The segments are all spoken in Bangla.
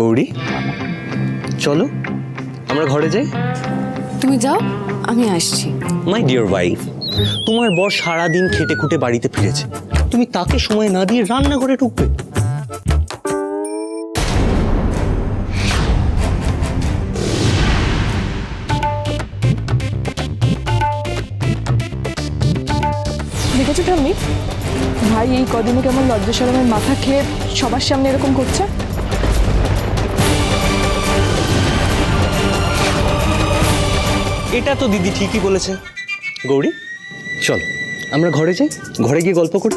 গৌরী চলো আমরা ঘরে যাই। তুমি যাও আমি আসছি। মাই ডিয়ার ওয়াইফ তোমার বর সারাদিন খেটে খুটে বাড়িতে ফিরেছে। তুমি তাকে সময় না দিয়ে রান্না করে ঢুকবে। দেখেছ ঠাম্মি? ভাই এই কদিনে কেমন লজ্জা সরমের মাথা খেয়ে সবার সামনে এরকম করছে? এটা তো দিদি ঠিকই বলেছে। গৌরী চলো আমরা ঘরে যাই ঘরে গিয়ে গল্প করি।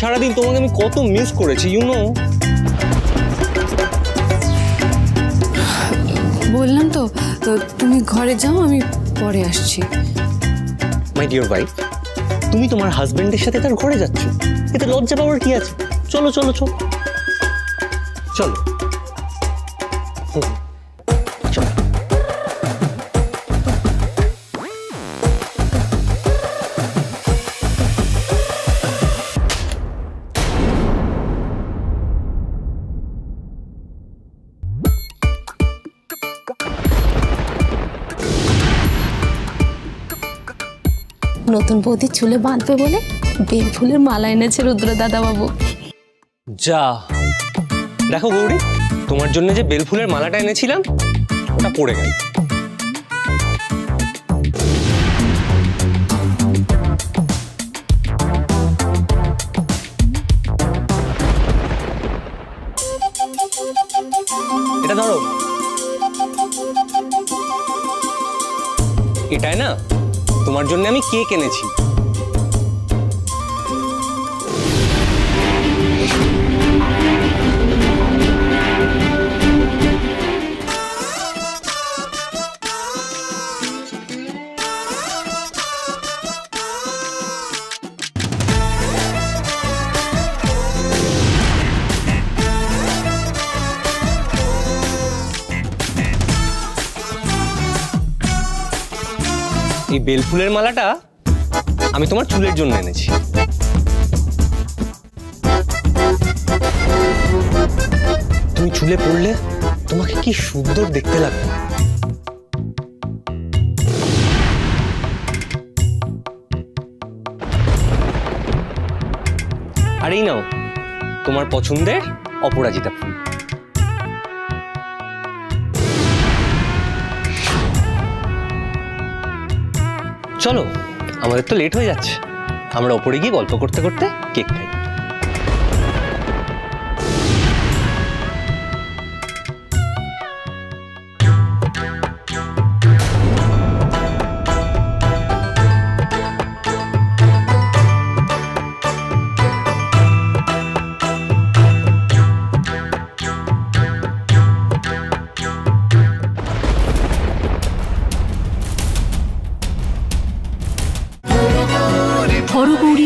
সারাদিন তোমাকে আমি কত মিস করেছি ইউ নো বললাম তো তো তুমি ঘরে যাও আমি পরে আসছি। মাই ডিয়ার ওয়াইফ তুমি তোমার হাজবেন্ডের সাথে তার ঘরে যাচ্ছ। এতে লজ্জা পাওয়ার কি আছে? চলো চলো চলো। চলো। হুম, নতুন বৌদি চুলে বাঁধবে বলে বেল ফুলের মালা এনেছে রুদ্র দাদা বাবু যা। দেখো গৌরী, তোমার জন্য যে বেল ফুলের মালাটা এনেছিলাম, ওটা পড়ে গেল। এটা ধরো। এটাই না? তোমার জন্য আমি কেক এনেছি। এই বেলফুলের মালাটা আমি তোমার চুলের জন্য এনেছি। তুমি চুলে পড়লে তোমাকে কি সুন্দর দেখতে লাগবে? আর এই নাও, তোমার পছন্দের অপরাজিতা ফুল। চলো আমাদের তো লেট হয়ে যাচ্ছে। আমরা ওপরে গিয়ে গল্প করতে করতে কেক খাই।